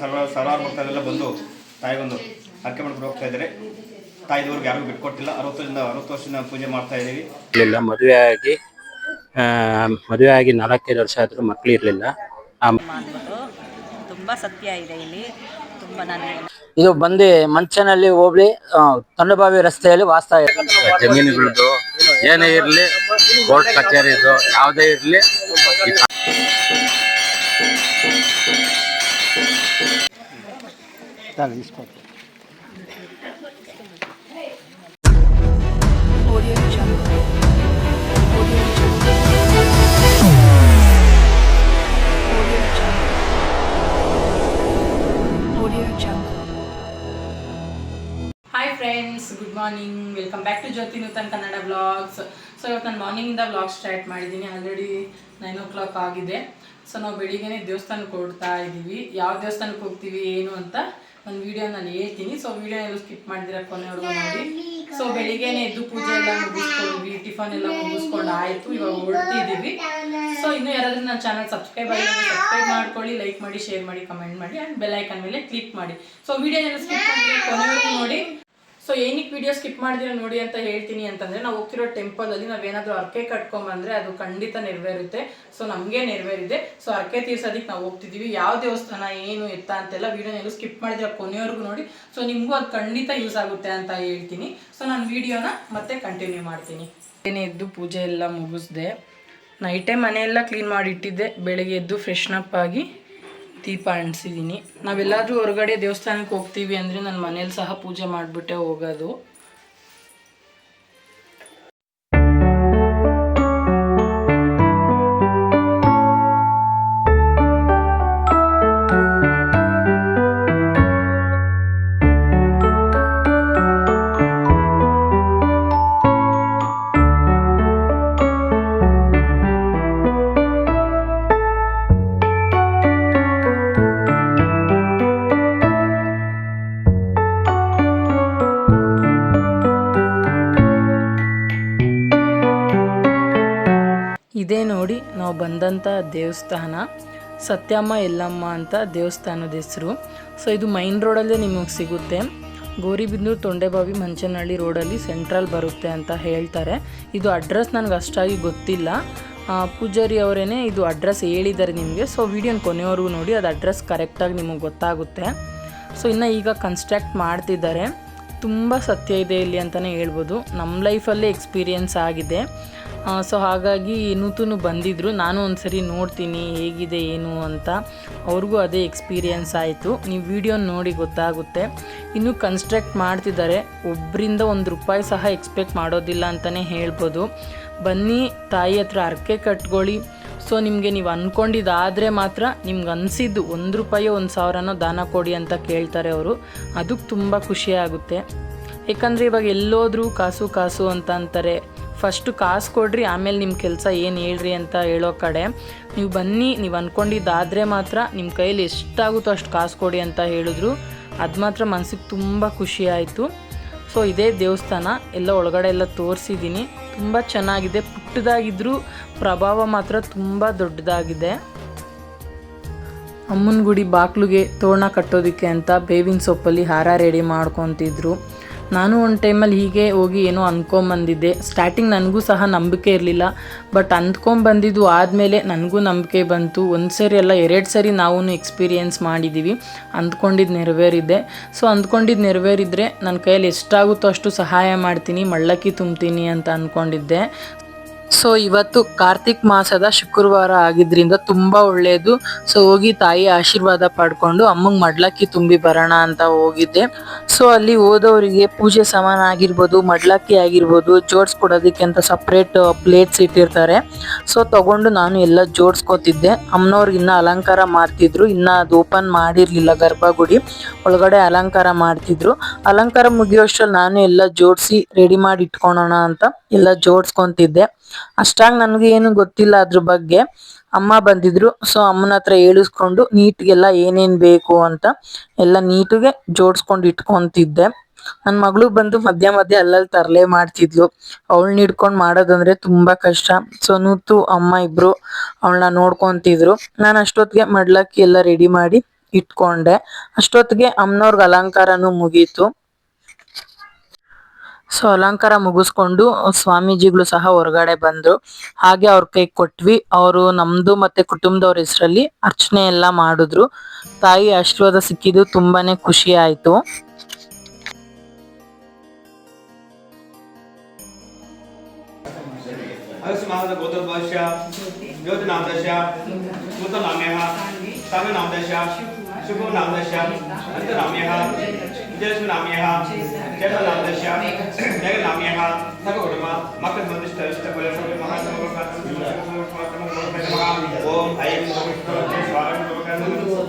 ಸರ್ವ ಸಾವಿರಾರು ಭಕ್ತರೆಲ್ಲ ಬಂದು ತಾಯಿಗೊಂದು ಹರಕೆ ಮಾಡ್ಕೊಂಡು ಹೋಗ್ತಾ ಇದ್ದಾರೆ. ತಾಯಿದವ್ರಿಗೆ ಯಾರಿಗೂ ಬಿಟ್ಕೊಟ್ಟಿಲ್ಲ. ಅರವತ್ತರಿಂದ ಅರವತ್ತು ವರ್ಷದಿಂದ ಪೂಜೆ ಮಾಡ್ತಾ ಇದ್ದೀವಿ. ಇರಲಿಲ್ಲ. ಮದುವೆ ಆಗಿ ಮದುವೆ ಆಗಿ ನಾಲ್ಕೈದು ವರ್ಷ ಆದರೂ ಮಕ್ಕಳು ಇರಲಿಲ್ಲ. ತುಂಬ ಸತ್ಯ ಇದೆ ಇಲ್ಲಿ. ತುಂಬ ನನಗೆ ಇದು ಬಂದು ಮಂಚನಲ್ಲಿ ಹೋಗ್ಲಿ ತಣ್ಣಬಾವಿ ತೊಂಡಬಾವಿ ರಸ್ತೆಯಲ್ಲಿ ವಾಸ್ತಾ ಇದೆ ಜಮೀನುಗಳದ್ದು ಏನೇ ಇರಲಿ ಕೋರ್ಟ್ ಕಚೇರಿದು ಯಾವುದೇ ಇರಲಿ. Hi friends good morning welcome back to Jyothi Nutan Kannada blogs so ಇವತ್ತು ನಾನು ಮಾರ್ನಿಂಗಿಂದ ಬ್ಲಾಗ್ ಸ್ಟಾರ್ಟ್ ಮಾಡಿದ್ದೀನಿ ಆಲ್ರೆಡಿ ನೈನ್ ಓ ಕ್ಲಾಕ್ ಆಗಿದೆ. ಸೊ ನಾವು ಬೆಳಿಗ್ಗೆನೇ ದೇವಸ್ಥಾನಕ್ಕೆ ಹೊರಡ್ತಾ ಇದ್ದೀವಿ ಯಾವ ದೇವಸ್ಥಾನಕ್ಕೆ ಹೋಗ್ತೀವಿ, ಏನು ಅಂತ ಒಂದು ವಿಡಿಯೋ ನಾನು ಹೇಳ್ತೀನಿ. ಸೊ ವಿಡಿಯೋ ಎಲ್ಲ ಸ್ಕಿಪ್ ಮಾಡಿದಿರ ಕೊನೆವರೆಗೂ ನೋಡಿ. ಸೊ ಬೆಳಿಗ್ಗೆನೆ ಎದ್ದು ಪೂಜೆ ಎಲ್ಲ ಮುಗಿಸ್ಕೊಂಡ್ವಿ. ಟಿಫನ್ ಎಲ್ಲ ಮುಗಿಸ್ಕೊಂಡು ಆಯ್ತು. ಇವಾಗ ಹೊರಡ್ತಿದ್ದೀವಿ ಸೊ ಇನ್ನು ಯಾರಾದ್ರೂ ನನ್ನ ಚಾನಲ್ ಸಬ್ಸ್ಕ್ರೈಬ್ ಆಗಿ ಸಬ್ಸ್ಕ್ರೈಬ್ ಮಾಡ್ಕೊಳ್ಳಿ ಲೈಕ್ ಮಾಡಿ ಶೇರ್ ಮಾಡಿ ಕಮೆಂಟ್ ಮಾಡಿ ಆ್ಯಂಡ್ ಬೆಲ್ ಐಕನ್ ಮೇಲೆ ಕ್ಲಿಕ್ ಮಾಡಿ. ಸೊ ವಿಡಿಯೋ ಎಲ್ಲ ಸ್ಕಿಪ್ ಮಾಡಿ ಕೊನೆವರೆಗೂ ನೋಡಿ. ಸೊ ಏನಕ್ಕೆ ವಿಡಿಯೋ ಸ್ಕಿಪ್ ಮಾಡಿದಿರ ನೋಡಿ ಅಂತ ಹೇಳ್ತೀನಿ ಅಂತಂದ್ರೆ, ನಾವು ಹೋಗ್ತಿರೋ ಟೆಂಪಲ್ ಅಲ್ಲಿ ನಾವೇನಾದ್ರೂ ಅರ್ಕೆ ಕಟ್ಕೊಂಬಂದ್ರೆ ಅದು ಖಂಡಿತ ನೆರವೇರುತ್ತೆ. ಸೊ ನಮಗೆ ನೆರವೇರಿದೆ. ಸೊ ಅರ್ಕೆ ತೀರ್ಸೋದಕ್ಕೆ ನಾವು ಹೋಗ್ತಿದೀವಿ. ಯಾವ ದೇವಸ್ಥಾನ, ಏನು, ಎತ್ತ ಅಂತೆಲ್ಲ ವಿಡಿಯೋನೆಲ್ಲೂ ಸ್ಕಿಪ್ ಮಾಡಿದ್ರೆ ಕೊನೆಯವರೆಗೂ ನೋಡಿ. ಸೊ ನಿಮಗೂ ಅದು ಖಂಡಿತ ಯೂಸ್ ಆಗುತ್ತೆ ಅಂತ ಹೇಳ್ತೀನಿ. ಸೊ ನಾನು ವಿಡಿಯೋನ ಮತ್ತೆ ಕಂಟಿನ್ಯೂ ಮಾಡ್ತೀನಿ. ಏನೇ ಎದ್ದು ಪೂಜೆ ಎಲ್ಲ ಮುಗಿಸ್ದೆ. ನೈಟೇ ಮನೆಯೆಲ್ಲ ಕ್ಲೀನ್ ಮಾಡಿಟ್ಟಿದ್ದೆ ಬೆಳಗ್ಗೆ ಎದ್ದು ಫ್ರೆಶ್ನಪ್ ಆಗಿ ದೀಪ ಅಂಟಿಸಿದ್ದೀನಿ ನಾವೆಲ್ಲಾದರೂ ಹೊರಗಡೆ ದೇವಸ್ಥಾನಕ್ಕೆ ಹೋಗ್ತೀವಿ ಅಂದರೆ ನನ್ನ ಮನೇಲಿ ಸಹ ಪೂಜೆ ಮಾಡಿಬಿಟ್ಟೆ ಹೋಗೋದು. ದೇವಸ್ಥಾನ. ಸತ್ಯಮ್ಮ, ಎಲ್ಲಮ್ಮ ಅಂತ ದೇವಸ್ಥಾನದ ಹೆಸರು. ಸೊ ಇದು ಮೈನ್ ರೋಡಲ್ಲೇ ನಿಮಗೆ ಸಿಗುತ್ತೆ. ಗೋರಿಬಿದನೂರು ತೊಂಡೆಬಾವಿ ಮಂಚನಹಳ್ಳಿ ರೋಡಲ್ಲಿ ಸೆಂಟ್ರಲ್ ಬರುತ್ತೆ ಅಂತ ಹೇಳ್ತಾರೆ. ಇದು ಅಡ್ರೆಸ್ ನನಗೆ ಅಷ್ಟಾಗಿ ಗೊತ್ತಿಲ್ಲ. ಪೂಜಾರಿ ಅವರೇ ಇದು ಅಡ್ರೆಸ್ ಹೇಳಿದ್ದಾರೆ ನಿಮಗೆ. ಸೊ ವಿಡಿಯೋನ ಕೊನೆಯವರೆಗೂ ನೋಡಿ, ಅದು ಅಡ್ರೆಸ್ ಕರೆಕ್ಟಾಗಿ ನಿಮಗೆ ಗೊತ್ತಾಗುತ್ತೆ. ಸೊ ಇನ್ನು ಈಗ ಕನ್ಸ್ಟ್ರಕ್ಟ್ ಮಾಡ್ತಿದ್ದಾರೆ. ತುಂಬ ಸತ್ಯ ಇದೆ ಇಲ್ಲಿ ಅಂತಲೇ ಹೇಳ್ಬೋದು. ನಮ್ಮ ಲೈಫಲ್ಲೇ ಎಕ್ಸ್ಪೀರಿಯನ್ಸ್ ಆಗಿದೆ. ಸೊ ಹಾಗಾಗಿ ನೂತನು ಬಂದಿದ್ದರು ನಾನು ಒಂದ್ಸರಿ ನೋಡ್ತೀನಿ ಹೇಗಿದೆ, ಏನು ಅಂತ. ಅವ್ರಿಗೂ ಅದೇ ಎಕ್ಸ್ಪೀರಿಯನ್ಸ್ ಆಯಿತು. ನೀವು ವಿಡಿಯೋ ನೋಡಿ ಗೊತ್ತಾಗುತ್ತೆ. ಇನ್ನು ಕನ್ಸ್ಟ್ರಕ್ಟ್ ಮಾಡ್ತಿದ್ದಾರೆ. ಒಬ್ಬರಿಂದ ಒಂದು ರೂಪಾಯಿ ಸಹ ಎಕ್ಸ್ಪೆಕ್ಟ್ ಮಾಡೋದಿಲ್ಲ ಅಂತಲೇ ಹೇಳ್ಬೋದು. ಬನ್ನಿ, ತಾಯಿ ಹತ್ರ ಅರ್ಕೆ ಕಟ್ಕೊಳ್ಳಿ. ಸೊ ನಿಮಗೆ ನೀವು ಅಂದ್ಕೊಂಡಿದ್ದಾದರೆ ಮಾತ್ರ ನಿಮ್ಗೆ ಅನಿಸಿದ್ದು ಒಂದು ರೂಪಾಯಿ, ಒಂದು ಸಾವಿರನೋ ದಾನ ಕೊಡಿ ಅಂತ ಕೇಳ್ತಾರೆ ಅವರು. ಅದಕ್ಕೆ ತುಂಬ ಖುಷಿಯಾಗುತ್ತೆ ಯಾಕಂದರೆ ಇವಾಗ ಎಲ್ಲೋದ್ರೂ ಕಾಸು ಕಾಸು ಅಂತ ಅಂತಾರೆ. ಫಸ್ಟು ಕಾಸು ಕೊಡ್ರಿ, ಆಮೇಲೆ ನಿಮ್ಮ ಕೆಲಸ ಏನು ಹೇಳ್ರಿ ಅಂತ ಹೇಳೋ ಕಡೆ. ನೀವು ಬನ್ನಿ, ನೀವು ಅಂದ್ಕೊಂಡಿದ್ದಾದರೆ ಮಾತ್ರ ನಿಮ್ಮ ಕೈಯಲ್ಲಿ ಎಷ್ಟಾಗುತ್ತೋ ಅಷ್ಟು ಕಾಸು ಕೊಡಿ ಅಂತ ಹೇಳಿದ್ರು. ಅದು ಮಾತ್ರ ಮನಸ್ಸಿಗೆ ತುಂಬ ಖುಷಿ ಆಯಿತು. ಸೊ, ಇದೇ ದೇವಸ್ಥಾನ, ಎಲ್ಲ ಒಳಗಡೆ ಎಲ್ಲ ತೋರಿಸಿದ್ದೀನಿ ತುಂಬ ಚೆನ್ನಾಗಿದೆ. ಪುಟ್ಟದಾಗಿದ್ದರೂ ಪ್ರಭಾವ ಮಾತ್ರ ತುಂಬ ದೊಡ್ಡದಾಗಿದೆ. ಅಮ್ಮನ ಗುಡಿ ಬಾಗ್ಲಿಗೆ ತೋರಣ ಕಟ್ಟೋದಕ್ಕೆ ಅಂತ ಬೇವಿನ ಸೊಪ್ಪಲ್ಲಿ ಹಾರ ರೆಡಿ ಮಾಡ್ಕೊತಿದ್ರು. ನಾನು ಒಂದು ಟೈಮಲ್ಲಿ ಹೀಗೆ ಹೋಗಿ ಏನೋ ಅಂದ್ಕೊಂಬಂದಿದ್ದೆ ಸ್ಟಾರ್ಟಿಂಗ್ ನನಗೂ ಸಹ ನಂಬಿಕೆ ಇರಲಿಲ್ಲ. ಬಟ್ ಅಂದ್ಕೊಂಬಂದಿದ್ದು ಆದಮೇಲೆ ನನಗೂ ನಂಬಿಕೆ ಬಂತು. ಒಂದು ಸರಿ ಅಲ್ಲ, ಎರಡು ಸರಿ ನಾವು ಎಕ್ಸ್ಪೀರಿಯೆನ್ಸ್ ಮಾಡಿದ್ದೀವಿ ಅಂದ್ಕೊಂಡಿದ್ದು ನೆರವೇರಿದೆ ಸೊ ಅಂದ್ಕೊಂಡಿದ್ದು ನೆರವೇರಿದ್ರೆ ನನ್ನ ಕೈಯಲ್ಲಿ ಎಷ್ಟಾಗುತ್ತೋ ಅಷ್ಟು ಸಹಾಯ ಮಾಡ್ತೀನಿ, ಮಳ್ಳಕ್ಕಿ ತುಂಬ್ತೀನಿ ಅಂತ ಅಂದ್ಕೊಂಡಿದ್ದೆ ಸೊ ಇವತ್ತು ಕಾರ್ತಿಕ್ ಮಾಸದ ಶುಕ್ರವಾರ ಆಗಿದ್ರಿಂದ ತುಂಬಾ ಒಳ್ಳೆಯದು ಸೊ ಹೋಗಿ ತಾಯಿ ಆಶೀರ್ವಾದ ಪಡ್ಕೊಂಡು ಅಮ್ಮಂಗ್ ಮಡ್ಲಕ್ಕಿ ತುಂಬಿ ಬರೋಣ ಅಂತ ಹೋಗಿದ್ದೆ. ಸೊ ಅಲ್ಲಿ ಹೋದವರಿಗೆ ಪೂಜೆ ಸಮಾನ ಆಗಿರ್ಬೋದು, ಮಡ್ಲಕ್ಕಿ ಆಗಿರ್ಬೋದು ಜೋಡಿಸ್ಕೊಡೋದಕ್ಕೆ ಅಂತ ಸಪ್ರೇಟ್ ಪ್ಲೇಟ್ಸ್ ಇಟ್ಟಿರ್ತಾರೆ. ಸೊ ತಗೊಂಡು ನಾನು ಎಲ್ಲ ಜೋಡಿಸ್ಕೊತಿದ್ದೆ. ಅಮ್ಮನವ್ರಿಗೆ ಇನ್ನ ಅಲಂಕಾರ ಮಾಡ್ತಿದ್ರು. ಇನ್ನ ಅದು ಓಪನ್ ಮಾಡಿರ್ಲಿಲ್ಲ ಗರ್ಭಗುಡಿ. ಒಳಗಡೆ ಅಲಂಕಾರ ಮಾಡ್ತಿದ್ರು. ಅಲಂಕಾರ ಮುಗಿಯೋಷ್ಟ್ರಲ್ಲಿ ನಾನು ಎಲ್ಲ ಜೋಡಿಸಿ ರೆಡಿ ಮಾಡಿ ಇಟ್ಕೊಳೋಣ ಅಂತ ಎಲ್ಲ ಜೋಡಿಸ್ಕೊಂತಿದ್ದೆ. ಅಷ್ಟಾಗಿ ನನಗೆ ಏನು ಗೊತ್ತಿಲ್ಲ ಅದ್ರ ಬಗ್ಗೆ. ಅಮ್ಮ ಬಂದಿದ್ರು ಸೊ ಅಮ್ಮನ ಹತ್ರ ಹೇಳಿಸ್ಕೊಂಡು ನೀಟ್ಗೆಲ್ಲ ಏನೇನ್ ಬೇಕು ಅಂತ ಎಲ್ಲ ನೀಟಿಗೆ ಜೋಡಿಸ್ಕೊಂಡು ಇಟ್ಕೊಂತಿದ್ದೆ. ನನ್ನ ಮಗಳು ಬಂದು ಮಧ್ಯ ಮಧ್ಯ ಅಲ್ಲಲ್ಲಿ ತರಲೆ ಮಾಡ್ತಿದ್ಲು. ಅವಳನ್ನ ಹಿಡ್ಕೊಂಡು ಮಾಡೋದಂದ್ರೆ ತುಂಬಾ ಕಷ್ಟ. ಸೊ ನೂತು, ಅಮ್ಮ ಇಬ್ರು ಅವಳನ್ನ ನೋಡ್ಕೊಂತಿದ್ರು. ನಾನು ಅಷ್ಟೊತ್ತಿಗೆ ಮಡ್ಲಕ್ಕಿ ಎಲ್ಲ ರೆಡಿ ಮಾಡಿ ಇಟ್ಕೊಂಡೆ. ಅಷ್ಟೊತ್ತಿಗೆ ಅಮ್ಮನವ್ರಿಗೆ ಅಲಂಕಾರನು ಮುಗೀತು. ಸೊ ಅಲಂಕಾರ ಮುಗಿಸ್ಕೊಂಡು ಸ್ವಾಮೀಜಿಗಳು ಸಹ ಹೊರಗಡೆ ಬಂದ್ರು. ಹಾಗೆ ಅವ್ರ ಕೈ ಕೊಟ್ವಿ. ಅವರು ನಮ್ದು ಮತ್ತೆ ಕುಟುಂಬದವ್ರ ಹೆಸರಲ್ಲಿ ಅರ್ಚನೆ ಎಲ್ಲ ಮಾಡಿದ್ರು. ತಾಯಿ ಆಶೀರ್ವಾದ ಸಿಕ್ಕಿದ್ದು ತುಂಬಾನೇ ಖುಷಿ ಆಯ್ತು. शुभो नामदश्याम अंत नाम्यः जयसु नाम्यः जय नामदश्याम जय नाम्यः सककुटुम्ब मकर मनुष्य इष्ट कुल सर्व महासमर्पण ओम ऐं स्वागत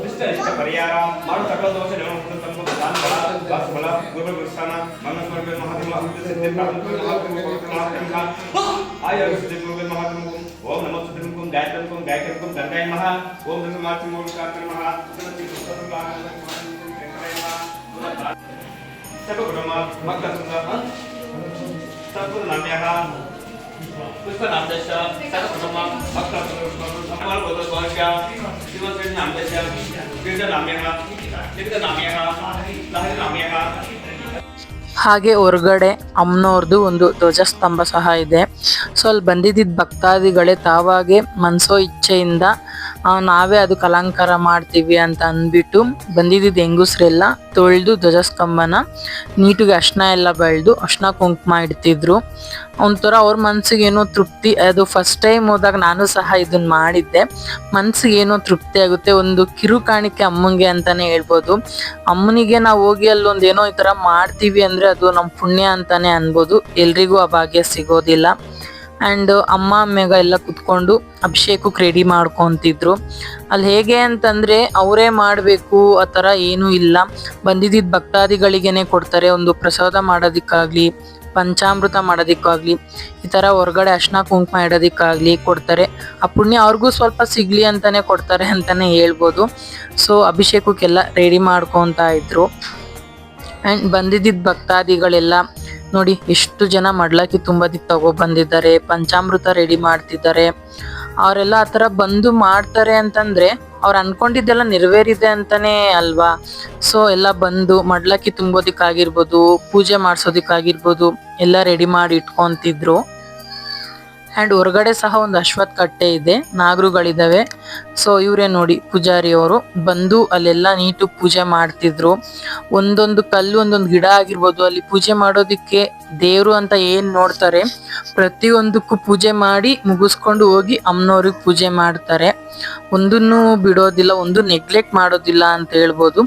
इष्ट इष्ट परिहार मानु सकल दोष निवृत्त संपूर्ण दान बल बल गुरु गुरुस्थान मन स्वर्ग महात्मा सिद्धि प्राप्त महात्मा आय सिद्धि गुरु महात्मा ओम नमः सुदिनं कुम गायत्रं गंगाय नमः। ओम नमः मातृ कात्र नमः। तुलसी पुष्पं लागल सब ब्रह्म भक्त सुंदर सब नाम्यः पुष्प नामदेश सब ब्रह्म भक्त सुंदर अमर बोध स्वाख्या शिव श्री नामदेश गिरजा नाम्यः गिरजा नाम्यः लहरी नाम्यः ಹಾಗೆ ಹೊರಗಡೆ ಅಮ್ಮನವ್ರದ್ದು ಒಂದು ಧ್ವಜಸ್ತಂಭ ಸಹ ಇದೆ. ಸೊ ಅಲ್ಲಿ ಬಂದಿದ್ದ ಭಕ್ತಾದಿಗಳೇ ತಾವಾಗೆ ಮನಸೋ ಇಚ್ಛೆಯಿಂದ ನಾವೇ ಅದಕ್ಕೆ ಅಲಂಕಾರ ಮಾಡ್ತೀವಿ ಅಂತ ಅಂದ್ಬಿಟ್ಟು ಬಂದಿದ್ದ ಹೆಂಗಸ್ರೆಲ್ಲ ತೊಳೆದು ಧ್ವಜಸ್ತಂಭನ ನೀಟಿಗೆ ಅರ್ಶನ ಎಲ್ಲ ಬೆಳೆದು ಅರ್ಶನ ಕುಂಕುಮ ಇಡ್ತಿದ್ರು. ಒಂಥರ ಅವ್ರ ಮನ್ಸಿಗೆ ಏನೋ ತೃಪ್ತಿ, ಅದು ಫಸ್ಟ್ ಟೈಮ್ ಹೋದಾಗ ನಾನು ಸಹ ಇದನ್ನ ಮಾಡಿದ್ದೆ. ಮನ್ಸಿಗೆ ಏನೋ ತೃಪ್ತಿ ಆಗುತ್ತೆ, ಒಂದು ಕಿರು ಕಾಣಿಕೆ ಅಮ್ಮಂಗೆ ಅಂತಾನೆ ಹೇಳ್ಬೋದು. ಅಮ್ಮನಿಗೆ ನಾವು ಹೋಗಿ ಅಲ್ಲೊಂದು ಏನೋ ಈ ತರ ಮಾಡ್ತೀವಿ ಅಂದ್ರೆ ಅದು ನಮ್ಮ ಪುಣ್ಯ ಅಂತಾನೆ ಅನ್ಬೋದು. ಎಲ್ರಿಗೂ ಆ ಭಾಗ್ಯ ಸಿಗೋದಿಲ್ಲ. ಆ್ಯಂಡ್ ಅಮ್ಮ ಅಮ್ಮೆಗ ಎಲ್ಲ ಕುತ್ಕೊಂಡು ಅಭಿಷೇಕಕ್ಕೆ ರೆಡಿ ಮಾಡ್ಕೊಂತಿದ್ರು. ಅಲ್ಲಿ ಹೇಗೆ ಅಂತಂದ್ರೆ ಅವರೇ ಮಾಡಬೇಕು, ಆ ಥರ ಏನೂ ಇಲ್ಲ. ಬಂದಿದ್ದ ಭಕ್ತಾದಿಗಳಿಗೇನೆ ಕೊಡ್ತಾರೆ, ಒಂದು ಪ್ರಸಾದ ಮಾಡೋದಕ್ಕಾಗ್ಲಿ, ಪಂಚಾಮೃತ ಮಾಡೋದಕ್ಕಾಗ್ಲಿ, ಈ ಥರ ಹೊರಗಡೆ ಅರ್ಶನ ಕುಂಕುಮ ಇಡೋದಕ್ಕಾಗ್ಲಿ ಕೊಡ್ತಾರೆ. ಆ ಪುಣ್ಯ ಅವ್ರಿಗೂ ಸ್ವಲ್ಪ ಸಿಗ್ಲಿ ಅಂತಾನೆ ಕೊಡ್ತಾರೆ ಅಂತಾನೆ ಹೇಳ್ಬೋದು. ಸೊ ಅಭಿಷೇಕಕ್ಕೆಲ್ಲ ರೆಡಿ ಮಾಡ್ಕೊತಾ ಇದ್ರು. ಆ್ಯಂಡ್ ಬಂದಿದ್ದ ಭಕ್ತಾದಿಗಳೆಲ್ಲ ನೋಡಿ ಎಷ್ಟು ಜನ ಮಡ್ಲಕ್ಕಿ ತುಂಬದಿ ತಗೋ ಬಂದಿದ್ದಾರೆ, ಪಂಚಾಮೃತ ರೆಡಿ ಮಾಡ್ತಿದ್ದಾರೆ. ಅವರೆಲ್ಲ ಆ ಥರ ಬಂದು ಮಾಡ್ತಾರೆ ಅಂತಂದ್ರೆ ಅವ್ರು ಅನ್ಕೊಂಡಿದ್ದೆಲ್ಲ ನೆರವೇರಿದೆ ಅಂತಾನೆ ಅಲ್ವಾ? ಸೊ ಎಲ್ಲ ಬಂದು ಮಡ್ಲಕ್ಕಿ ತುಂಬೋದಿಕ್ಕಾಗಿರ್ಬೋದು, ಪೂಜೆ ಮಾಡಿಸೋದಿಕ್ಕಾಗಿರ್ಬೋದು, ಎಲ್ಲ ರೆಡಿ ಮಾಡಿ ಇಟ್ಕೊಂತಿದ್ರು. ಆ್ಯಂಡ್ ಹೊರಗಡೆ ಸಹ ಒಂದು ಅಶ್ವತ್ ಕಟ್ಟೆ ಇದೆ, ನಾಗರುಗಳಿದಾವೆ. ಸೊ ಇವರೇ ನೋಡಿ ಪೂಜಾರಿ ಅವರು ಬಂದು ಅಲ್ಲೆಲ್ಲ ನೀಟು ಪೂಜೆ ಮಾಡ್ತಿದ್ರು. ಒಂದೊಂದು ಕಲ್ಲು, ಒಂದೊಂದು ಗಿಡ ಆಗಿರ್ಬೋದು, ಅಲ್ಲಿ ಪೂಜೆ ಮಾಡೋದಿಕ್ಕೆ ದೇವರು ಅಂತ ಏನ್ ನೋಡ್ತಾರೆ, ಪ್ರತಿಯೊಂದಕ್ಕೂ ಪೂಜೆ ಮಾಡಿ ಮುಗಿಸ್ಕೊಂಡು ಹೋಗಿ ಅಮ್ಮನವ್ರಿಗೆ ಪೂಜೆ ಮಾಡ್ತಾರೆ. ಒಂದನ್ನು ಬಿಡೋದಿಲ್ಲ, ಒಂದು ನೆಗ್ಲೆಕ್ಟ್ ಮಾಡೋದಿಲ್ಲ ಅಂತ ಹೇಳ್ಬೋದು.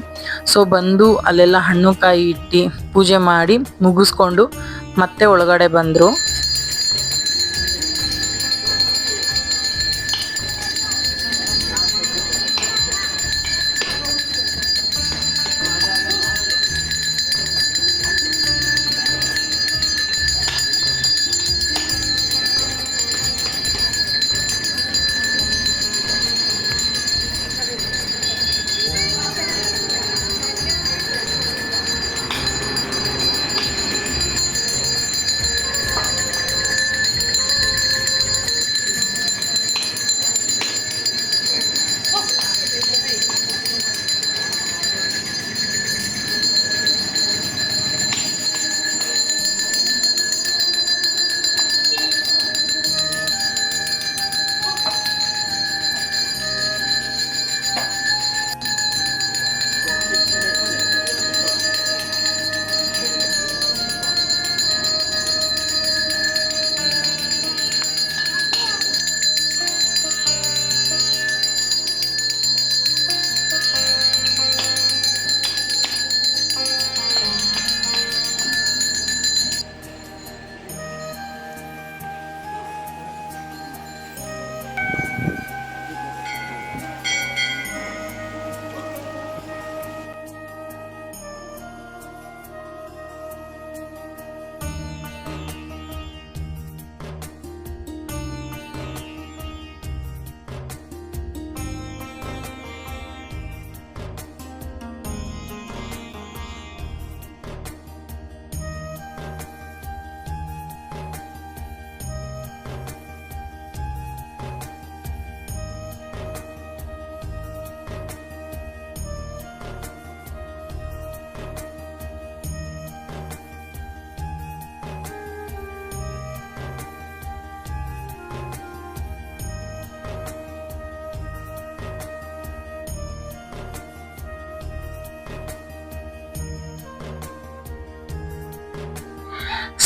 ಸೊ ಬಂದು ಅಲ್ಲೆಲ್ಲ ಹಣ್ಣು ಕಾಯಿ ಇಟ್ಟು ಪೂಜೆ ಮಾಡಿ ಮುಗಿಸ್ಕೊಂಡು ಮತ್ತೆ ಒಳಗಡೆ ಬಂದ್ರು.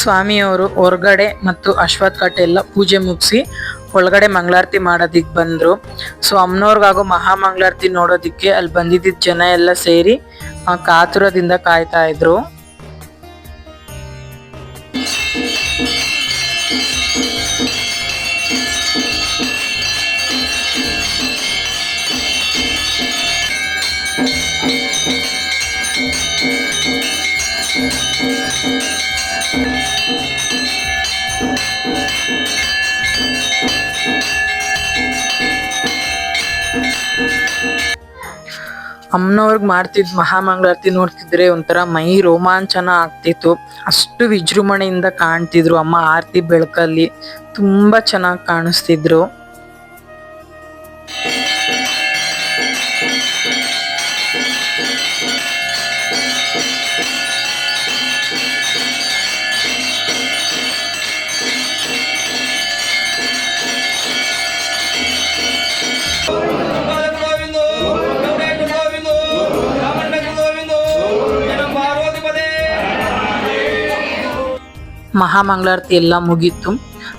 ಸ್ವಾಮಿಯವರು ಹೊರಗಡೆ ಮತ್ತು ಅಶ್ವಥ್ ಕಟ್ಟೆ ಎಲ್ಲ ಪೂಜೆ ಮುಗಿಸಿ ಒಳಗಡೆ ಮಂಗಳಾರತಿ ಮಾಡೋದಿಕ್ಕೆ ಬಂದರು. ಸೊ ಅಮ್ಮನವ್ರಿಗಾಗೋ ಮಹಾಮಂಗಳಾರತಿ ನೋಡೋದಿಕ್ಕೆ ಅಲ್ಲಿ ಬಂದಿದ್ದ ಜನ ಎಲ್ಲ ಸೇರಿ ಕಾತುರದಿಂದ ಕಾಯ್ತಾ ಇದ್ರು. ಅಮ್ಮನವ್ರಿಗೆ ಮಾಡ್ತಿದ್ ಮಹಾಮಂಗಳಾರತಿ ನೋಡ್ತಿದ್ರೆ ಒಂಥರ ಮೈ ರೋಮಾಂಚನ ಆಗ್ತಿತ್ತು. ಅಷ್ಟು ವಿಜೃಂಭಣೆಯಿಂದ ಕಾಣ್ತಿದ್ರು. ಅಮ್ಮ ಆರತಿ ಬೆಳಕಲ್ಲಿ ತುಂಬಾ ಚೆನ್ನಾಗಿ ಕಾಣಿಸ್ತಿದ್ರು. ಮಹಾಮಂಗಳಾರತಿ ಎಲ್ಲ ಮುಗೀತು.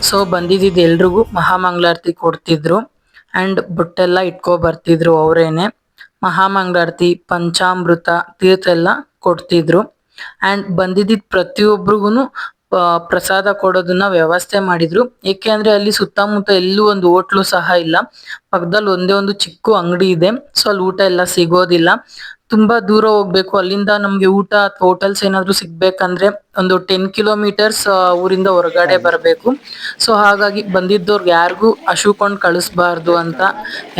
ಸೊ ಬಂದಿದ್ದು ಎಲ್ರಿಗೂ ಮಹಾಮಂಗಳಾರತಿ ಕೊಡ್ತಿದ್ರು. ಆ್ಯಂಡ್ ಬುಟ್ಟೆಲ್ಲ ಇಟ್ಕೊ ಬರ್ತಿದ್ರು ಅವರೇನೆ. ಮಹಾಮಂಗಳಾರತಿ, ಪಂಚಾಮೃತ, ತೀರ್ಥ ಎಲ್ಲ ಕೊಡ್ತಿದ್ರು. ಆ್ಯಂಡ್ ಬಂದಿದ್ದ ಪ್ರತಿಯೊಬ್ರಿಗೂ ಪ್ರಸಾದ ಕೊಡೋದನ್ನ ವ್ಯವಸ್ಥೆ ಮಾಡಿದ್ರು. ಏಕೆ ಅಂದ್ರೆ ಅಲ್ಲಿ ಸುತ್ತಮುತ್ತ ಎಲ್ಲೂ ಒಂದು ಹೋಟ್ಲು ಸಹ ಇಲ್ಲ. ಪಕ್ಕದಲ್ಲಿ ಒಂದೇ ಒಂದು ಚಿಕ್ಕ ಅಂಗಡಿ ಇದೆ. ಸೊ ಅಲ್ಲಿ ಊಟ ಎಲ್ಲ ಸಿಗೋದಿಲ್ಲ. ತುಂಬಾ ದೂರ ಹೋಗ್ಬೇಕು. ಅಲ್ಲಿಂದ ನಮ್ಗೆ ಊಟ ಅಥವಾ ಹೋಟೆಲ್ಸ್ ಏನಾದ್ರು ಸಿಗ್ಬೇಕಂದ್ರೆ ಒಂದು ಟೆನ್ ಕಿಲೋಮೀಟರ್ಸ್ ಊರಿಂದ ಹೊರಗಡೆ ಬರಬೇಕು. ಸೊ ಹಾಗಾಗಿ ಬಂದಿದ್ದವ್ರಿಗೆ ಯಾರಿಗೂ ಹಶುಕೊಂಡು ಕಳಿಸ್ಬಾರ್ದು ಅಂತ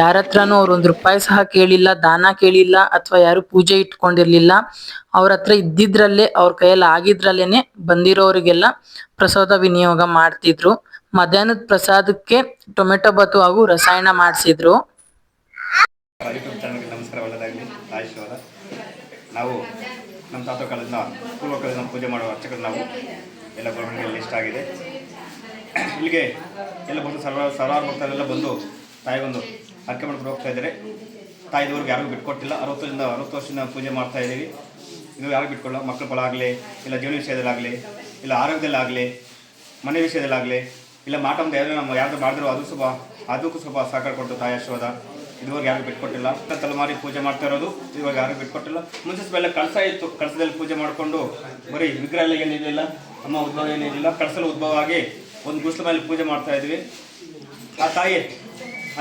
ಯಾರ ಹತ್ರನೂ ಅವ್ರು ಒಂದು ರೂಪಾಯಿ ಸಹ ಕೇಳಿಲ್ಲ ದಾನ ಕೇಳಿಲ್ಲ ಅಥವಾ ಯಾರು ಪೂಜೆ ಇಟ್ಕೊಂಡಿರ್ಲಿಲ್ಲ ಅವ್ರ ಹತ್ರ ಇದ್ದಿದ್ರಲ್ಲೇ ಅವ್ರ ಕೈಯಲ್ಲಿ ಆಗಿದ್ರಲ್ಲೇನೆ ಬಂದಿರೋರಿಗೆಲ್ಲ ಪ್ರಸಾದ ವಿನಿಯೋಗ ಮಾಡ್ತಿದ್ರು. ಮಧ್ಯಾಹ್ನದ ಪ್ರಸಾದಕ್ಕೆ ಟೊಮೆಟೊ ಬತ್ತು ಹಾಗೂ ರಸಾಯನ ಮಾಡಿಸಿದ್ರು. ನಾವು ನಮ್ಮ ತಾತ ಕಾಲದಿಂದ ಪೂರ್ವ ಕಾಲದಿಂದ ಪೂಜೆ ಮಾಡುವ ಅರ್ಚಕರು ನಾವು ಎಲ್ಲ ಗೌರ್ಮೆಂಟ್ಗೆ ಲಿಸ್ಟ್ ಆಗಿದೆ. ಇಲ್ಲಿಗೆ ಎಲ್ಲ ಬಂದು ಸಾವಿರಾರು ಸಾವಿರಾರು ಭಕ್ತರೆಲ್ಲ ಬಂದು ತಾಯಿಗೊಂದು ಅರ್ಕೆ ಮಾಡ್ಕೊಂಡು ಹೋಗ್ತಾ ಇದ್ದಾರೆ. ತಾಯಿದವ್ರಿಗೆ ಯಾರಿಗೂ ಬಿಟ್ಕೊಟ್ಟಿಲ್ಲ. ಅರವತ್ತರಿಂದ ಅರವತ್ತು ವರ್ಷದಿಂದ ಪೂಜೆ ಮಾಡ್ತಾ ಇದ್ದೀವಿ. ಇದು ಯಾರಿಗೂ ಬಿಟ್ಕೊಳ್ಳೋ ಮಕ್ಕಳ ಫಲ ಆಗಲಿ ಇಲ್ಲ ಜೀವನ ವಿಷಯದಲ್ಲಾಗಲಿ, ಇಲ್ಲ ಆರೋಗ್ಯದಲ್ಲಾಗಲಿ, ಮನೆ ವಿಷಯದಲ್ಲಾಗಲಿ, ಇಲ್ಲ ಮಾಟಮ್ದು ಯಾರು ನಮ್ಮ ಯಾರ್ದು ಮಾಡಿದ್ರು ಅದು ಸ್ವಲ್ಪ ಅದಕ್ಕೂ ಸ್ವಲ್ಪ ಸಹಕಾರ ಕೊಟ್ಟು ತಾಯಿ ಆಶೀರ್ವಾದ. ಇದುವರೆಗೆ ಯಾರು ಬಿಟ್ಕೊಟ್ಟಿಲ್ಲ ತಲೆಮಾರಿ ಪೂಜೆ ಮಾಡ್ತಾ ಇರೋದು ಇವಾಗ ಯಾರಿಗೂ ಬಿಟ್ಕೊಟ್ಟಿಲ್ಲ ಮುಂಚೆ ಎಲ್ಲ ಕಳಸ ಇತ್ತು. ಕಳಸದಲ್ಲಿ ಪೂಜೆ ಮಾಡಿಕೊಂಡು ಬರೀ ವಿಗ್ರಹ ಎಲ್ಲ ಏನಿರಲಿಲ್ಲ ಅಮ್ಮ ಉದ್ಭವ ಏನಿರಲಿಲ್ಲ ಕಳಸಲು ಉದ್ಭವ ಆಗಿ ಒಂದು ಗುಸ್ಲ ಮೇಲೆ ಪೂಜೆ ಮಾಡ್ತಾ ಇದ್ವಿ. ಆ ತಾಯಿ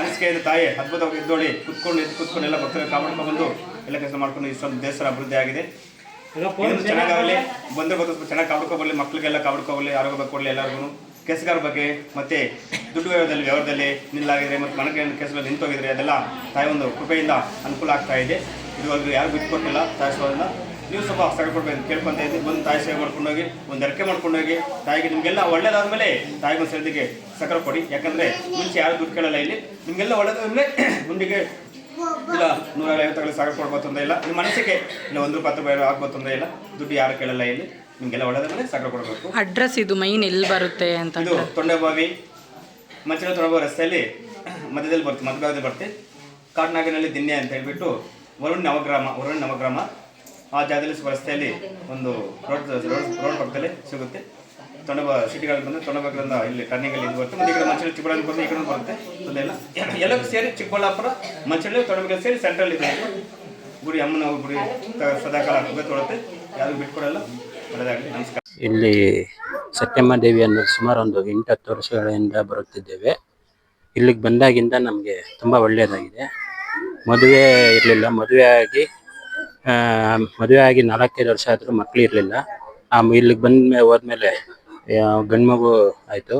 ಅನಿಸಿಕೆಯಿಂದ ತಾಯಿ ಅದ್ಭುತವಾಗಿ ಇದ್ದೋಳಿ ಕುತ್ಕೊಂಡು ಎದ್ದು ಕುತ್ಕೊಂಡು ಎಲ್ಲ ಭಕ್ತರಿಗೆ ಬಂದು ಎಲ್ಲ ಕೆಲಸ ಮಾಡ್ಕೊಂಡು ಇಷ್ಟೊಂದು ದೇಶರ ಅಭಿವೃದ್ಧಿ ಆಗಿದೆ. ಚೆನ್ನಾಗಾಗಲಿ ಬಂದ್ರೆ ಗೊತ್ತ ಚೆನ್ನಾಗಿ ಕಾಪಾಡ್ಕೊಬರ್ಲಿ ಮಕ್ಕಳಿಗೆಲ್ಲ ಕಾಪಾಡ್ಕೊಬರಲಿ ಆರೋಗ್ಯ ಕೊಡಲಿ ಎಲ್ಲರಿಗೂ ಕೆಸಗಾರ ಬಗ್ಗೆ ಮತ್ತೆ ದುಡ್ಡು ವ್ಯವಹಾರದಲ್ಲಿ ವ್ಯವಹಾರದಲ್ಲಿ ನಿಲ್ಲಾಗಿದೆ ಮತ್ತು ಮನೆಗೆ ಕೆಲಸದಲ್ಲಿ ನಿಂತೋಗಿದ್ರೆ ಅದೆಲ್ಲ ತಾಯಿ ಒಂದು ಕೃಪೆಯಿಂದ ಅನುಕೂಲ ಆಗ್ತಾ ಇದೆ. ಇದುವರೆಗೂ ಯಾರು ಬಿಟ್ಕೊಟ್ಟಿಲ್ಲ ತಾಯಿ ಸೋದನ್ನ ನೀವು ಸ್ವಲ್ಪ ಸಹಕಾರ ಕೊಡ್ಬೇಕು ಕೇಳ್ಕೊಂತ ಇದ್ದೀವಿ ಬಂದು ತಾಯಿ ಸೇವೆ ಮಾಡ್ಕೊಂಡೋಗಿ, ಒಂದು ಅರಕೆ ಮಾಡ್ಕೊಂಡೋಗಿ, ತಾಯಿಗೆ ನಿಮಗೆಲ್ಲ ಒಳ್ಳೇದಾದ್ಮೇಲೆ ತಾಯಿಗೊಂದು ಸರಿದಿಗೆ ಸಕ್ಕರೆ ಕೊಡಿ. ಯಾಕಂದ್ರೆ ಮುಂಚೆ ಯಾರು ದುಡ್ಡು ಕೇಳಲ್ಲ ಇಲ್ಲಿ. ನಿಮಗೆಲ್ಲ ಒಳ್ಳೇದಾದ್ಮೇಲೆ ಮುಂದಿಗೆ ಇಲ್ಲ ನೂರ ಐವತ್ತು ಸಾಕು ಕೊಡ್ಬೋದು ತೊಂದರೆ ಇಲ್ಲ. ನಿಮ್ಮ ಮನಸ್ಸಿಗೆ ಇಲ್ಲ, ಒಂದು ರೂಪಾಯಿ ರೂಪಾಯಿ ಆಗ್ಬೋದು ತೊಂದರೆ ಇಲ್ಲ. ದುಡ್ಡು ಯಾರು ಕೇಳಲ್ಲ ಇಲ್ಲಿ. ನಿಮಗೆಲ್ಲ ಒಳ್ಳೆದಾದ್ರೆ ಸಕ್ಕರೆ ಕೊಡಬೇಕು. ಅಡ್ರೆಸ್ ಇದು ಮೈನ್ ಎಲ್ಲಿ ಬರುತ್ತೆ ಅಂತ ಇದು ತೊಂಡೆಬಾವಿ ಮಂಚಿನ ತೊಂಡಬಾವಿ ರಸ್ತೆಯಲ್ಲಿ ಮಧ್ಯದಲ್ಲಿ ಬರುತ್ತೆ ಮಧ್ಯಭಾಗದಲ್ಲಿ ಬರುತ್ತೆ. ಕಾಟ್ನಾಗಿನಲ್ಲಿ ದಿನ್ನೆ ಅಂತ ಹೇಳ್ಬಿಟ್ಟು ವರುಣ್ ನವಗ್ರಾಮ ವರುಣ್ ನವಗ್ರಾಮ ಆ ಜಾಗದಲ್ಲಿ ರಸ್ತೆಯಲ್ಲಿ ಒಂದು ರೋಡ್ ರೋಡ್ ರೋಡ್ ಪಕ್ಕದಲ್ಲಿ ಸಿಗುತ್ತೆ. ತೊಂಡಬ ಸಿಟಿಗಳಲ್ಲಿ ಬಂದು ತೊಂಡೆಬಾಗಿಲಿಂದ ಇಲ್ಲಿ ಟರ್ನಿಂಗಲ್ಲಿ ಇದು ಬರುತ್ತೆ. ಮತ್ತೆ ಈ ಕಡೆ ಮಂಚಳ್ಳಿ ಚಿಕ್ಕಬಳ್ಳಾಪುರ ಬಂದು ಈ ಕಡೆ ಬರುತ್ತೆ. ಅದೆಲ್ಲ. ಎಲ್ಲಕ್ಕೂ ಸೇರಿ ಚಿಕ್ಕಬಳ್ಳಾಪುರ ಮಂಚಳ್ಳಿ ತೊಂಡೆಬಾಗಿಲು ಸೇರಿ ಸೆಂಟ್ರಲ್ ಇದೆ. ಗುರಿ ಅಮ್ಮನ ಗುರಿ ಸದಾಕಾಲ ತೊಡುತ್ತೆ. ಯಾರು ಬಿಟ್ಕೊಡಲ್ಲ. ಇಲ್ಲಿ ಸತ್ಯಮ್ಮ ದೇವಿಯನ್ನು ಸುಮಾರು ಒಂದು ಎಂಟು ಹತ್ತು ವರ್ಷಗಳಿಂದ ಬರುತ್ತಿದ್ದೇವೆ. ಇಲ್ಲಿಗೆ ಬಂದಾಗಿಂದ ನಮಗೆ ತುಂಬ ಒಳ್ಳೆಯದಾಗಿದೆ. ಮದುವೆ ಇರಲಿಲ್ಲ. ಮದುವೆ ಆಗಿ ಮದುವೆ ಆಗಿ ನಾಲ್ಕೈದು ವರ್ಷ ಆದರೂ ಮಕ್ಕಳು ಇರಲಿಲ್ಲ. ಆ, ಇಲ್ಲಿಗೆ ಬಂದ ಹೋದ್ಮೇಲೆ ಗಂಡು ಮಗು ಆಯಿತು.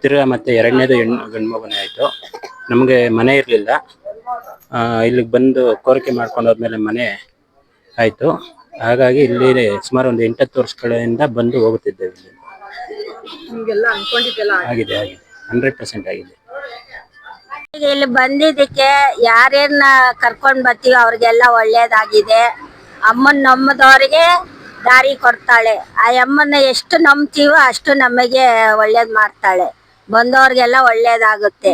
ತಿರ್ಗಾ ಮತ್ತೆ ಎರಡನೇದು ಹೆಣ್ಣು ಗಂಡು ಮಗುನೇ ಆಯಿತು. ನಮಗೆ ಮನೆ ಇರಲಿಲ್ಲ. ಇಲ್ಲಿಗೆ ಬಂದು ಕೋರಿಕೆ ಮಾಡ್ಕೊಂಡು ಹೋದ್ಮೇಲೆ ಮನೆ ಆಯಿತು. ಹಾಗಾಗಿ ಇಲ್ಲಿ ಸುಮಾರು ಒಂದು ಎಂಟತ್ತು ವರ್ಷಗಳಿಂದ ಬಂದು ಹೋಗುತ್ತಿದ್ದೇವೆ ಇಲ್ಲಿ. ಆಗಿದೆ. ಆಗಿದೆ ಹಂಡ್ರೆಡ್ ಪರ್ಸೆಂಟ್ ಆಗಿದೆ. ಇಲ್ಲಿ ಬಂದಿದ್ದಕ್ಕೆ ಯಾರ್ಯಾರನ್ನ ಕರ್ಕೊಂಡ್ ಬರ್ತೀವಿ ಅವ್ರಿಗೆಲ್ಲ ಒಳ್ಳೇದಾಗಿದೆ. ಅಮ್ಮನ್ ನಂಬದವ್ರಿಗೆ ದಾರಿ ಕೊಡ್ತಾಳೆ. ಆ ಅಮ್ಮನ್ನ ಎಷ್ಟು ನಂಬ್ತೀವೋ ಅಷ್ಟು ನಮಗೆ ಒಳ್ಳೇದ್ ಮಾಡ್ತಾಳೆ. ಬಂದವ್ರಿಗೆಲ್ಲ ಒಳ್ಳೇದಾಗುತ್ತೆ.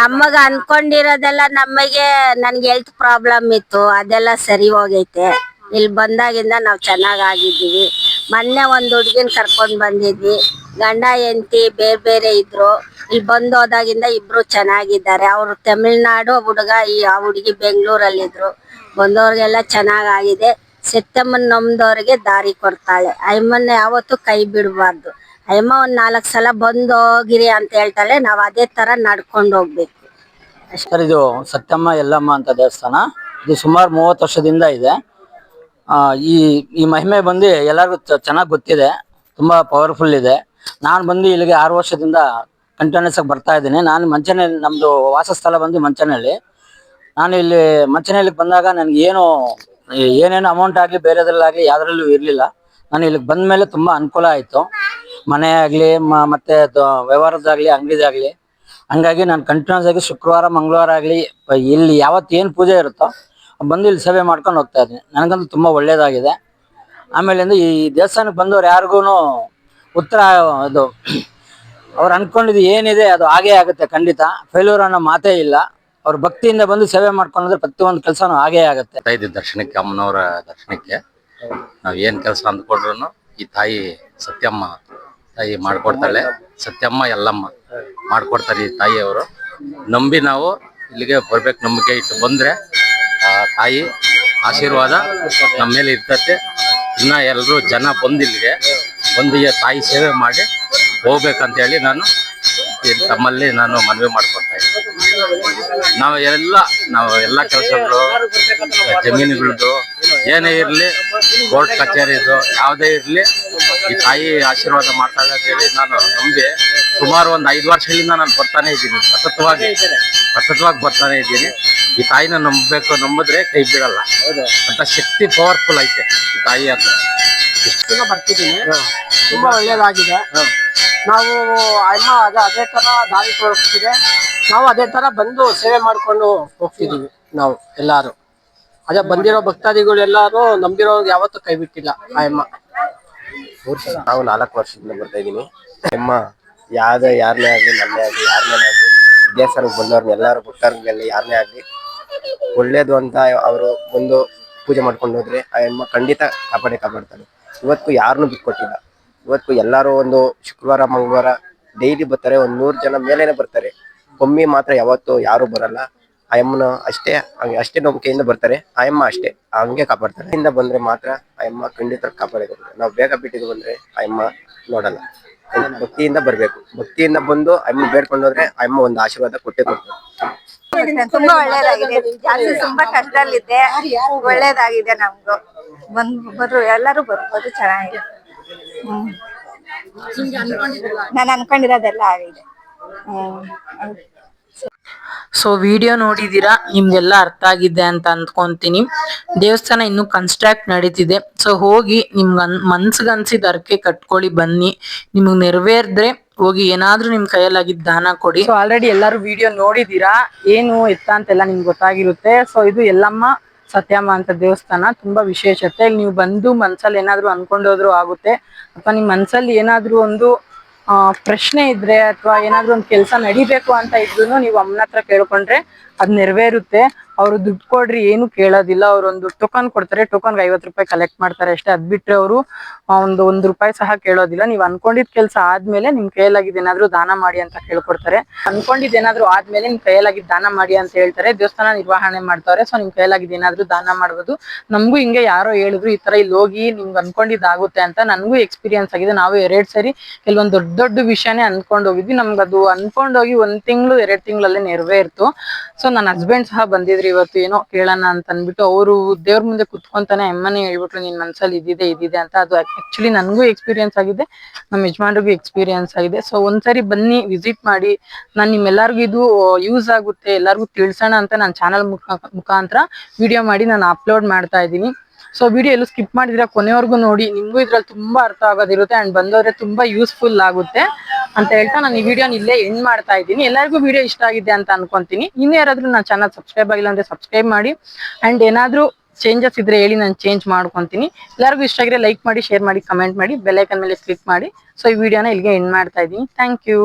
ನಮಗ ಅನ್ಕೊಂಡಿರೋದೆಲ್ಲ ನಮಗೆ ನನ್ಗೆ ಹೆಲ್ತ್ ಪ್ರಾಬ್ಲಮ್ ಇತ್ತು ಅದೆಲ್ಲ ಸರಿ ಹೋಗೈತೆ. ಇಲ್ಲಿ ಬಂದಾಗಿಂದ ನಾವು ಚೆನ್ನಾಗಾಗಿದ್ದೀವಿ. ಮೊನ್ನೆ ಒಂದು ಹುಡ್ಗಿನ್ ಕರ್ಕೊಂಡ್ ಬಂದಿದ್ವಿ. ಗಂಡ ಹೆಂಡತಿ ಬೇರೆ ಬೇರೆ ಇದ್ರು. ಇಲ್ಲಿ ಬಂದ್ ಹೋದಾಗಿಂದ ಇಬ್ರು ಚೆನ್ನಾಗಿದ್ದಾರೆ. ಅವ್ರು ತಮಿಳ್ನಾಡು ಹುಡುಗ ಈ ಆ ಹುಡುಗಿ ಬೆಂಗಳೂರಲ್ಲಿದ್ರು. ಬಂದವ್ರಿಗೆಲ್ಲ ಚೆನ್ನಾಗಾಗಿದೆ. ಸೆತ್ತಮ್ಮನ್ ನಮ್ದವ್ರಿಗೆ ದಾರಿ ಕೊಡ್ತಾಳೆ. ಅಯ್ಯಮ್ಮನ್ನ ಯಾವತ್ತೂ ಕೈ ಬಿಡಬಾರ್ದು. ಅಯ್ಯಮ್ಮ ಒಂದ್ ನಾಲ್ಕು ಸಲ ಬಂದು ಹೋಗಿರಿ ಅಂತ ಹೇಳ್ತಾಳೆ. ನಾವ್ ಅದೇ ತರ ನಡ್ಕೊಂಡು ಹೋಗ್ಬೇಕು. ಸರ್ ಇದು ಸತ್ಯಮ್ಮ ಯಲ್ಲಮ್ಮ ಅಂತ ದೇವಸ್ಥಾನ. ಇದು ಸುಮಾರು ಮೂವತ್ತು ವರ್ಷದಿಂದ ಇದೆ. ಆ, ಈ ಈ ಮಹಿಮೆ ಬಂದು ಎಲ್ಲರಿಗೂ ಚೆನ್ನಾಗಿ ಗೊತ್ತಿದೆ. ತುಂಬಾ ಪವರ್ಫುಲ್ ಇದೆ. ನಾನು ಬಂದು ಇಲ್ಲಿಗೆ ಆರು ವರ್ಷದಿಂದ ಕಂಟಿನ್ಯೂಸ್ ಆಗಿ ಬರ್ತಾ ಇದ್ದೀನಿ. ನಾನು ಮಂಚನಲ್ಲಿ ನಮ್ದು ವಾಸಸ್ಥಳ ಬಂದು ಮಂಚನಹಳ್ಳಿ ನಾನು ಇಲ್ಲಿ ಮಂಚನಹಳ್ಳಿಗೆ ಬಂದಾಗ ನನಗೆ ಏನು ಏನೇನು ಅಮೌಂಟ್ ಆಗಲಿ ಬೇರೆದ್ರಲ್ಲಾಗಲಿ ಯಾವ್ದ್ರಲ್ಲೂ ಇರಲಿಲ್ಲ. ನಾನು ಇಲ್ಲಿಗೆ ಬಂದ ಮೇಲೆ ತುಂಬ ಅನುಕೂಲ ಆಯಿತು. ಮನೆ ಆಗ್ಲಿ ಮತ್ತೆ ವ್ಯವಹಾರದಾಗ್ಲಿ ಅಂಗಡಿದಾಗ್ಲಿ. ಹಂಗಾಗಿ ನಾನು ಕಂಟಿನ್ಯೂಸ್ ಆಗಿ ಶುಕ್ರವಾರ, ಮಂಗಳವಾರ ಆಗಲಿ ಇಲ್ಲಿ ಯಾವತ್ತು ಏನು ಪೂಜೆ ಇರುತ್ತೋ ಬಂದು ಇಲ್ಲಿ ಸೇವೆ ಮಾಡ್ಕೊಂಡು ಹೋಗ್ತಾ ಇದ್ದೀನಿ. ನನಗಂತೂ ತುಂಬ ಒಳ್ಳೇದಾಗಿದೆ. ಆಮೇಲಿಂದ ಈ ದೇವಸ್ಥಾನಕ್ಕೆ ಬಂದವ್ರು ಯಾರಿಗೂ ಉತ್ತರ ಅದು ಅವ್ರು ಅನ್ಕೊಂಡಿದ್ದು ಏನಿದೆ ಅದು ಹಾಗೇ ಆಗುತ್ತೆ ಖಂಡಿತ. ಫೇಲ್ಯೂರ್ ಅನ್ನೋ ಮಾತೇ ಇಲ್ಲ. ಅವ್ರ ಭಕ್ತಿಯಿಂದ ಬಂದು ಸೇವೆ ಮಾಡ್ಕೊಂಡ್ರೆ ಪ್ರತಿಯೊಂದು ಕೆಲಸನೂ ಹಾಗೇ ಆಗುತ್ತೆ. ತಾಯಿ ದರ್ಶನಕ್ಕೆ, ಅಮ್ಮನವರ ದರ್ಶನಕ್ಕೆ. ನಾವು ಏನು ಕೆಲಸ ಅಂದ್ಕೊಂಡ್ರು ಈ ತಾಯಿ ಸತ್ಯಮ್ಮ ತಾಯಿ ಮಾಡ್ಕೊಡ್ತಾಳೆ. ಸತ್ಯಮ್ಮ ಎಲ್ಲಮ್ಮ ಮಾಡ್ಕೊಡ್ತಾರೆ ಈ ತಾಯಿಯವರು. ನಂಬಿ ನಾವು ಇಲ್ಲಿಗೆ ಬರ್ಬೇಕು, ನಂಬಿಕೆ ಇಟ್ಟು ಬಂದ್ರೆ ತಾಯಿ ಆಶೀರ್ವಾದ ನಮ್ಮ ಮೇಲೆ ಇರ್ತತೆ. ಇನ್ನ ಎಲ್ಲರೂ ಜನ ಬಂದು ಇಲ್ಲಿಗೆ ಬಂದು ತಾಯಿ ಸೇವೆ ಮಾಡಿ ಹೋಗ್ಬೇಕಂತ ಹೇಳಿ ನಾನು ತಮ್ಮಲ್ಲಿ ನಾನು ಮನವಿ ಮಾಡ್ಕೊಡ್ತಾ ನಾವು ಎಲ್ಲ ನಾವು ಎಲ್ಲ ಕೆಲಸಗಳು, ಜಮೀನುಗಳದ್ದು, ಏನೇ ಇರಲಿ, ಕೋರ್ಟ್ ಕಚೇರಿದು, ಯಾವುದೇ ಇರಲಿ ಈ ತಾಯಿ ಆಶೀರ್ವಾದ ಮಾಡ್ತಾ ಅಂತ ಹೇಳಿ ನಾನು ನಂಬಿ ಸುಮಾರು ಒಂದು ಐದು ವರ್ಷಗಳಿಂದ ನಾನು ಬರ್ತಾನೆ ಇದ್ದೀನಿ. ಸತತವಾಗಿ ಸತತವಾಗಿ ಬರ್ತಾನೆ ಇದ್ದೀನಿ. ಈ ತಾಯಿನ ನಂಬಬೇಕು ನಂಬಿದ್ರೆ ಕೈ ಬಿಡಲ್ಲ ಅಂತ ಶಕ್ತಿ ಪವರ್ಫುಲ್ ಐತೆ ಈ ತಾಯಿ ಅಂತ ಇಷ್ಟೆಲ್ಲ ಬರ್ತಿದ್ದೀನಿ. ತುಂಬಾ ಒಳ್ಳೇದಾಗಿದೆ. ನಾವು ಅಮ್ಮ ಅದೇ ಅದೇ ತರ ದಾರಿ ತೋರಿಸ್ತಿದೆ. ನಾವು ಅದೇ ತರ ಬಂದು ಸೇವೆ ಮಾಡ್ಕೊಂಡು ಹೋಗ್ತಿದೀವಿ ನಾವು ಎಲ್ಲಾರು. ಅದೇ ಬಂದಿರೋ ಭಕ್ತಾದಿಗಳು ಎಲ್ಲಾರು ನಂಬಿರೋ ಯಾವತ್ತೂ ಕೈ ಬಿಟ್ಟಿಲ್ಲ ಆ ಅಮ್ಮ ನಾವು ನಾಲ್ಕು ವರ್ಷದಿಂದ ಬರ್ತಾ ಇದ್ದೀನಿ. ನಿಮ್ಮ ಯಾವುದೇ ಯಾರನ್ನೇ ಆಗಲಿ ನಮ್ಮೇ ಆಗಲಿ ಯಾರನ್ನೇ ಆಗಲಿ ದೇವಸ್ಥಾನಕ್ಕೆ ಬಂದವ್ರನ್ನ ಎಲ್ಲರೂ ಭಕ್ತರಲ್ಲಿ ಯಾರನ್ನೇ ಆಗಲಿ, ಒಳ್ಳೇದು ಅಂತ ಅವರು ಬಂದು ಪೂಜೆ ಮಾಡ್ಕೊಂಡು ಹೋದ್ರೆ ಆ ಹೆಮ್ಮ ಖಂಡಿತ ಕಾಪಾಡಿ ಕಾಪಾಡ್ತಾರೆ. ಇವತ್ತು ಯಾರನ್ನೂ ಬಿಟ್ಕೊಟ್ಟಿಲ್ಲ ಇವತ್ತು ಎಲ್ಲರೂ ಒಂದು ಶುಕ್ರವಾರ, ಮಂಗಳವಾರ ಡೈಲಿ ಬರ್ತಾರೆ. ಒಂದು ನೂರು ಜನ ಮೇಲೇನೆ ಬರ್ತಾರೆ. ಒಮ್ಮೆ ಮಾತ್ರ ಯಾವತ್ತು ಯಾರು ಬರಲ್ಲ. ಆ ಅಮ್ಮನ ಅಷ್ಟೇ, ಹಂಗೆ ಅಷ್ಟೇ ನಂಬಿಕೆಯಿಂದ ಬರ್ತಾರೆ. ಅಮ್ಮ ಅಷ್ಟೇ, ಹಂಗೆ ಕಾಪಾಡ್ತಾರೆ. ಇಂದ ಬಂದ್ರೆ ಮಾತ್ರ ಆಯಮ್ಮ ಖಂಡಿತ ಕಾಪಾಡಿಕೊಡ್ತಾರೆ ನಾವು ಬೇಗ ಬಿಟ್ಟಿದ್ದು ಬಂದ್ರೆ ಆಯಮ್ಮ ನೋಡಲ್ಲ. ಭಕ್ತಿಯಿಂದ ಬರ್ಬೇಕು. ಭಕ್ತಿಯಿಂದ ಬಂದು ಅಯ್ಯಮ್ಮ ಬೇಡ್ಕೊಂಡು ಹೋದ್ರೆ ಒಂದು ಆಶೀರ್ವಾದ ಕೊಟ್ಟೆ ಕೊಡ್ತಾರೆ. ತುಂಬಾ ಒಳ್ಳೇದಾಗಿದೆ. ಜಾಸ್ತಿ ತುಂಬಾ ಕಷ್ಟದಲ್ಲಿದ್ದೆ ಒಳ್ಳೇದಾಗಿದೆ ನಮ್ಗೂ ಬಂದ್ ಬರ್ರು ಎಲ್ಲರೂ ಬರ್ಬೋದು, ಚೆನ್ನಾಗಿದೆ. ಹ್ಮ್. ನಾನು ಅನ್ಕೊಂಡಿರೋದೆಲ್ಲ ಆಗಿದೆ. ಹ್ಮ್. ಸೊ ವಿಡಿಯೋ ನೋಡಿದೀರಾ? ನಿಮ್ಗೆಲ್ಲ ಅರ್ಥ ಆಗಿದೆ ಅಂತ ಅಂದ್ಕೊಂತೀನಿ. ದೇವಸ್ಥಾನ ಇನ್ನು ಕನ್ಸ್ಟ್ರಾಕ್ಟ್ ನಡೀತಿದೆ. ಸೊ ಹೋಗಿ ನಿಮ್ಗೆ ಅನ್ ಮನ್ಸಿಗೆ ಅನ್ಸಿದ ಅರ್ಕೆ ಕಟ್ಕೊಳ್ಳಿ, ಬನ್ನಿ. ನಿಮ್ಗೆ ನೆರವೇರಿದ್ರೆ ಹೋಗಿ ಏನಾದ್ರೂ ನಿಮ್ ಕೈಯಲ್ಲಾಗಿದ್ದ ದಾನ ಕೊಡಿ. ಸೊ ಆಲ್ರೆಡಿ ಎಲ್ಲರೂ ವಿಡಿಯೋ ನೋಡಿದೀರಾ? ಏನು ಎತ್ತ ಅಂತೆಲ್ಲ ನಿಮ್ಗೆ ಗೊತ್ತಾಗಿರುತ್ತೆ. ಸೊ ಇದು ಎಲ್ಲಮ್ಮ ಸತ್ಯಮ್ಮ ಅಂತ ದೇವಸ್ಥಾನ. ತುಂಬಾ ವಿಶೇಷತೆ. ಇಲ್ಲಿ ನೀವು ಬಂದು ಮನ್ಸಲ್ಲಿ ಏನಾದ್ರು ಅನ್ಕೊಂಡೋದ್ರು ಆಗುತ್ತೆ. ಅಥವಾ ನಿಮ್ ಮನ್ಸಲ್ಲಿ ಏನಾದ್ರು ಒಂದು ಪ್ರಶ್ನೆ ಇದ್ರೆ ಅಥವಾ ಏನಾದ್ರೂ ಒಂದು ಕೆಲಸ ನಡಿಬೇಕು ಅಂತ ಇದ್ರು ನೀವು ಅಮ್ಮನ ಹತ್ರ ಕೇಳ್ಕೊಂಡ್ರೆ ಅದ್ ನೆರವೇರುತ್ತೆ. ಅವರು ದುಡ್ಡು ಕೊಡ್ರಿ, ಏನು ಕೇಳೋದಿಲ್ಲ. ಅವ್ರು ಒಂದು ಟೋಕನ್ ಕೊಡ್ತಾರೆ ಟೋಕನ್ಗೆ ಐವತ್ತು ರೂಪಾಯಿ ಕಲೆಕ್ಟ್ ಮಾಡ್ತಾರೆ ಅಷ್ಟೇ. ಅದ್ ಬಿಟ್ರೆ ಅವರು ಒಂದು ಒಂದ್ ರೂಪಾಯಿ ಸಹ ಕೇಳೋದಿಲ್ಲ. ನೀವು ಅನ್ಕೊಂಡಿದ್ ಕೆಲಸ ಆದ್ಮೇಲೆ ನಿಮ್ ಕೈಯಲ್ಲಾಗಿದ್ ಏನಾದ್ರು ದಾನ ಮಾಡಿ ಅಂತ ಕೇಳ್ಕೊಡ್ತಾರೆ ಅನ್ಕೊಂಡಿದ್ ಏನಾದ್ರು ಆದ್ಮೇಲೆ ನಿಮ್ ಕೈಯಲ್ಲಾಗಿದ್ ದಾನ ಮಾಡಿ ಅಂತ ಹೇಳ್ತಾರೆ. ದೇವಸ್ಥಾನ ನಿರ್ವಹಣೆ ಮಾಡ್ತಾವ್ರೆ, ಸೊ ನಿಮ್ ಕೈಯಲ್ಲಾಗಿದ್ ಏನಾದ್ರೂ ದಾನ ಮಾಡ್ಬೋದು. ನಮಗೂ ಹಿಂಗೆ ಯಾರೋ ಹೇಳಿದ್ರು, ಈ ತರ ಇಲ್ಲಿ ಹೋಗಿ ನಿಮ್ಗೆ ಅನ್ಕೊಂಡಿದ್ ಆಗುತ್ತೆ ಅಂತ ನನಗೂ ಎಕ್ಸ್ಪೀರಿಯನ್ಸ್ ಆಗಿದೆ. ನಾವು ಎರಡ್ ಸರಿ ಕೆಲವೊಂದು ದೊಡ್ಡ ದೊಡ್ಡ ವಿಷಯನೇ ಅನ್ಕೊಂಡ್ ಹೋಗಿದ್ವಿ. ನಮ್ಗೆ ಅದು ಅನ್ಕೊಂಡ್ ಹೋಗಿ ಒಂದ್ ತಿಂಗಳು, ಎರಡ್ ತಿಂಗಳಲ್ಲೇ ನೆರವೇರ್ತು ಸೊ ನನ್ನ ಹಸ್ಬೆಂಡ್ ಸಹ ಬಂದಿದ್ರು ಇವತ್ತು ಏನೋ ಕೇಳೋಣ ಅಂತ ಅಂದ್ಬಿಟ್ಟು ಅವರು ದೇವ್ರ ಮುಂದೆ ಕುತ್ಕೊಂತಾನೆ ಅಮ್ಮನೇ ಹೇಳ್ಬಿಟ್ರು, ನಿನ್ ಮನ್ಸಲ್ಲಿ ಇದಿದೆ ಇದಿದೆ ಅಂತ. ಅದು ಆಕ್ಚುಲಿ ನನಗೂ ಎಕ್ಸ್ಪೀರಿಯನ್ಸ್ ಆಗಿದೆ ನಮ್ಮ ಯಜಮಾನ್ರಿಗೂ ಎಕ್ಸ್ಪೀರಿಯನ್ಸ್ ಆಗಿದೆ. ಸೊ ಒಂದ್ಸರಿ ಬನ್ನಿ ವಿಸಿಟ್ ಮಾಡಿ. ನಾನು ನಿಮ್ಮೆಲ್ಲರಿಗೂ ಇದು ಯೂಸ್ ಆಗುತ್ತೆ, ಎಲ್ಲರಿಗೂ ತಿಳ್ಸೋಣ ಅಂತ ನಾನು ಚಾನಲ್ ಮುಖ, ಮುಖಾಂತರ ವಿಡಿಯೋ ಮಾಡಿ ನಾನು ಅಪ್ಲೋಡ್ ಮಾಡ್ತಾ ಇದ್ದೀನಿ. ಸೊ ವಿಡಿಯೋ ಎಲ್ಲೂ ಸ್ಕಿಪ್ ಮಾಡಿದ್ರೆ ಕೊನೆವರೆಗೂ ನೋಡಿ. ನಿಮಗೂ ಇದ್ರಲ್ಲಿ ತುಂಬಾ ಅರ್ಥ ಆಗೋದಿರುತ್ತೆ ಅಂಡ್ ಬಂದೋದ್ರೆ ತುಂಬಾ ಯೂಸ್ಫುಲ್ ಆಗುತ್ತೆ. ಅಂತ ಹೇಳ್ತಾ ನಾನು ಈ ವಿಡಿಯೋನ ಇಲ್ಲೇ ಎಂಡ್ ಮಾಡ್ತಾ ಇದ್ದೀನಿ. ಎಲ್ಲರಿಗೂ ವಿಡಿಯೋ ಇಷ್ಟ ಆಗಿದೆ ಅಂತ ಅನ್ಕೊಂತೀನಿ. ಇನ್ನು ಯಾರಾದ್ರೂ ನನ್ನ ಚಾನಲ್ ಸಬ್ಸ್ಕ್ರೈಬ್ ಆಗಿಲ್ಲ ಅಂದ್ರೆ ಸಬ್ಸ್ಕ್ರೈಬ್ ಮಾಡಿ. ಅಂಡ್ ಏನಾದ್ರೂ ಚೇಂಜಸ್ ಇದ್ರೆ ಹೇಳಿ ನಾನು ಚೇಂಜ್ ಮಾಡ್ಕೊಂತೀನಿ. ಎಲ್ಲರಿಗೂ ಇಷ್ಟ ಆಗಿದ್ರೆ ಲೈಕ್ ಮಾಡಿ ಶೇರ್ ಮಾಡಿ ಕಮೆಂಟ್ ಮಾಡಿ ಬೆಲ್ ಐಕನ್ ಮೇಲೆ ಕ್ಲಿಕ್ ಮಾಡಿ. ಸೊ ಈ ವಿಡಿಯೋನ ಇಲ್ಲಿಗೆ ಎಂಡ್ ಮಾಡ್ತಾ ಇದ್ದೀನಿ. Thank you